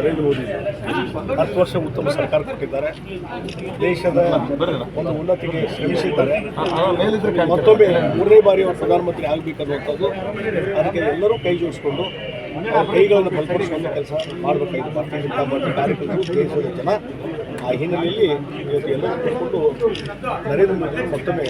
ನರೇಂದ್ರ ಮೋದಿ ಹತ್ತು ವರ್ಷ ಉತ್ತಮ ಸರ್ಕಾರ ಕೊಟ್ಟಿದ್ದಾರೆ. ದೇಶದ ಒಂದು ಉನ್ನತಿಗೆ ಶ್ರಮಿಸಿದ್ದಾರೆ. ಮತ್ತೊಮ್ಮೆ ಮೂರನೇ ಬಾರಿ ಅವರು ಪ್ರಧಾನಮಂತ್ರಿ ಆಗಬೇಕನ್ನುವಂಥದ್ದು ಅದಕ್ಕೆ ಎಲ್ಲರೂ ಕೈ ಜೋಡಿಸ್ಕೊಂಡು ಕೈಗಳನ್ನು ಬಲಪಡಿಸಿಕೊಂಡು ಕೆಲಸ ಮಾಡಬೇಕಾಗಿದೆ. ಭಾರತೀಯ ಜನತಾ ಪಾರ್ಟಿ ಕಾರ್ಯಕರ್ತರು, ದೇಶದ ಜನ. ಆ ಹಿನ್ನೆಲೆಯಲ್ಲಿ ಇವತ್ತು ಎಲ್ಲರೂ ಕೂತ್ಕೊಂಡು ನರೇಂದ್ರ ಮೋದಿ ಮತ್ತೊಮ್ಮೆ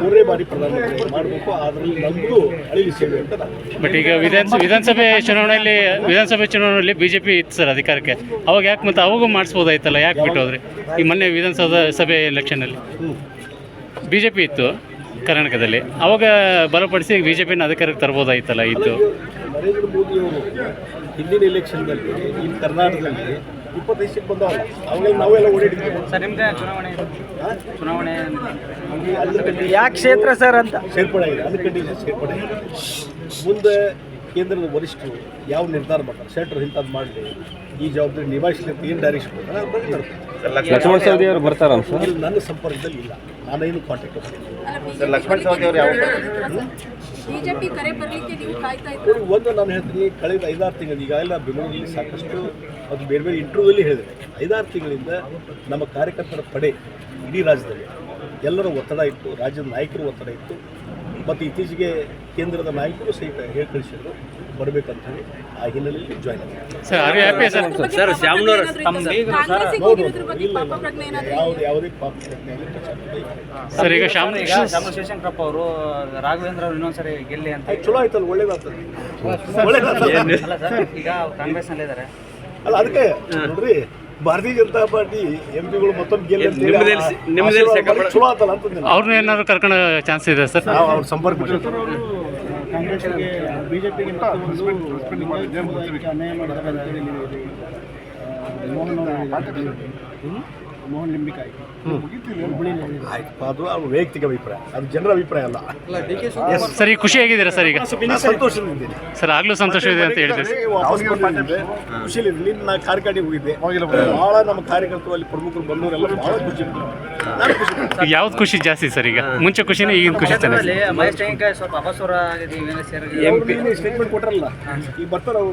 ಮೂರನೇ ಬಾರಿ ಪ್ರಧಾನಮಂತ್ರಿ ಮಾಡಬೇಕು. ಅದರಲ್ಲಿ ನಮ್ಮದು ಅಳಿಲಿ ಸೇವೆ ಅಂತ ನಾನು ಬಟ್ ಈಗ ವಿಧಾನ ವಿಧಾನಸಭೆ ಚುನಾವಣೆಯಲ್ಲಿ ವಿಧಾನಸಭೆ ಚುನಾವಣೆಯಲ್ಲಿ ಬಿ ಜೆ ಪಿ ಇತ್ತು ಸರ್ ಅಧಿಕಾರಕ್ಕೆ. ಅವಾಗ ಯಾಕೆ ಮತ್ತೆ ಅವಾಗೂ ಮಾಡಿಸ್ಬೋದಾಯ್ತಲ್ಲ? ಯಾಕೆ ಬಿಟ್ಟು ಹೋದ್ರಿ? ಈ ಮೊನ್ನೆ ವಿಧಾನಸಭಾ ಸಭೆ ಎಲೆಕ್ಷನಲ್ಲಿ ಬಿ ಜೆ ಪಿ ಇತ್ತು. ಕರ್ನಾಟಕದಲ್ಲಿ. ಅವಾಗ ಬಲಪಡಿಸಿ ಬಿ ಜೆ ಪಿನ ಅಧಿಕಾರಕ್ಕೆ ತರ್ಬೋದಾಯ್ತಲ್ಲ ಇದು? ನರೇಂದ್ರ ಮೋದಿ ಅವರು ಹಿಂದಿನ ಎಲೆಕ್ಷನ್ದಲ್ಲಿ ಈ ಕರ್ನಾಟಕದಲ್ಲಿ ಇಪ್ಪತ್ತೈದು ಸೀಟ್ ಬಂದವಲ್ಲ ಅವಾಗೆಲ್ಲ ನಾವೆಲ್ಲ ಓಡಾಡಿದ್ವಿ. ಸರ್ ನಿಮ್ಗೆ ಚುನಾವಣೆ ಚುನಾವಣೆ ಯಾಕೆ ಕ್ಷೇತ್ರ ಸರ್ ಅಂತ? ಸೇರ್ಪಡೆ ಆಗಿದೆ ಅದಕ್ಕೆ ಸೇರ್ಪಡೆ ಮುಂದೆ ಕೇಂದ್ರದ ವರಿಷ್ಠರು ಯಾವ ನಿರ್ಧಾರ ಮಾಡ್ತಾರೆ? ಶೆಟ್ರು ಇಂಥದ್ದು ಮಾಡಲಿ ಈ ಜವಾಬ್ದಾರಿ ನಿಭಾಯಿಸ್ಲಿಕ್ಕೆ ಅಂತ ಏನು ಡೈರೆಕ್ಷನ್ ಲಕ್ಷ್ಮಣ ಸವದಿ ಅವರು ಬರ್ತಾರ ನನ್ನ ಸಂಪರ್ಕದಲ್ಲಿ ಇಲ್ಲ. ನಾನೇನು ಕಾಂಟ್ಯಾಕ್ಟ್ ಸರ್ ಲಕ್ಷ್ಮಣ ಸವದಿ ಅವರು ಯಾವ ಬಿಜೆಪಿ ಕರೆ ಬರ್ಲಿಕ್ಕೆ ನೀವು ಕಾಯ್ತಾ ಇದ್ದೀರಾ? ಒಂದು ನಾನು ಹೇಳ್ತೀನಿ ಕಳೆದ ಐದಾರು ತಿಂಗಳು ಈಗಾಗಲೇ ಬೆಂಗಳೂರಲ್ಲಿ ಸಾಕಷ್ಟು ಅದು ಬೇರೆ ಬೇರೆ ಇಂಟರ್ವ್ಯೂದಲ್ಲಿ ಹೇಳಿದೆ ಐದಾರು ತಿಂಗಳಿಂದ ನಮ್ಮ ಕಾರ್ಯಕರ್ತರ ಪಡೆ ಇಡೀ ರಾಜ್ಯದಲ್ಲಿ ಎಲ್ಲರೂ ಒತ್ತಡ ಇತ್ತು ರಾಜ್ಯದ ನಾಯಕರು ಒತ್ತಡ ಇತ್ತು ಮತ್ತು ಇತ್ತೀಚೆಗೆ ಕೇಂದ್ರದ ನಾಯಕರು ಸಹಿತ ಹೇಳಿ ಕಳಿಸಿದ್ರು. ಬರಬೇಕಂತ ಹೇಳಿ ಆ ಹಿನ್ನೆಲೆಯಲ್ಲಿ ಜಾಯ್ನ್ ಆಗಿದೆ ಯಾವುದೇ ಪಾಪ ಸರ್ ಈಗ ಶಿವಶಂಕರಪ್ಪ ಅವರು ರಾಘವೇಂದ್ರ ಅವರು ಇನ್ನೊಂದ್ಸರಿ ಗೆಲ್ಲಿ ಅಂತ ಚಲೋ ಆಯ್ತಲ್ಲ ಒಳ್ಳೇದಾಗ್ತದೆ ಒಳ್ಳೇದಾಗ್ತದೆ ಅಲ್ಲ ಸರ್ ಈಗ ಕಾಂಗ್ರೆಸ್ನಲ್ಲಿ ಇದ್ದಾರೆ ಅಲ್ಲ ಅದಕ್ಕೆ ನೋಡ್ರಿ ಭಾರತೀಯ ಜನತಾ ಪಾರ್ಟಿ ಎಂ ಪಿಗಳು ಮತ್ತೊಂದು ಗೆಲ್ಲಿ ಚಲೋ ಆತಲ್ಲ. ಅವ್ರನ್ನ ಏನಾದ್ರು ಕರ್ಕೊಳ್ಳೋ ಚಾನ್ಸ್ ಇದೆ ಸರ್? ನಾವು ಅವ್ರ ಸಂಪರ್ಕ ಬಿಜೆಪಿಗೆ ಇದು, ಮೋಹನ್ ಲಿಂಬಿಕಾಯಿ ಆಯ್ತು ಅದು ಅವ್ರ ವೈಯಕ್ತಿಕ ಅಭಿಪ್ರಾಯ. ಅದು ಜನರ ಅಭಿಪ್ರಾಯ ಅಲ್ಲ. ಸರ್ ಈಗ ಖುಷಿಯಾಗಿದ್ದೀರಾ ಸರ್ ಈಗ? ಸಂತೋಷದಿಂದ ಸರ್ ಆಗ್ಲೂ ಸಂತೋಷವಿದೆ ಅಂತ ಹೇಳಿದ್ರಿ. ಖುಷಿಯಲ್ಲಿ ನಿನ್ನ ಕಾರ್ಕಾಡಿ ಹೋಗಿದ್ದೆ. ಭಾಳ ನಮ್ಮ ಕಾರ್ಯಕರ್ತರು ಅಲ್ಲಿ ಪ್ರಮುಖರು ಬಂದವರೆಲ್ಲ ಭಾಳ ಖುಷಿ ಯಾವ್ದು ಖುಷಿ ಜಾಸ್ತಿ ಸರ್ ಈಗ? ಮುಂಚೆ ಖುಷಿನೇ ಈಗಿನ ಖುಷಿ ಚೆನ್ನಾಗಿ ಸ್ಟೇಟ್ಮೆಂಟ್ ಕೊಟ್ಟರಲ್ಲ ಈಗ ಬರ್ತಾರೆ ಅವರು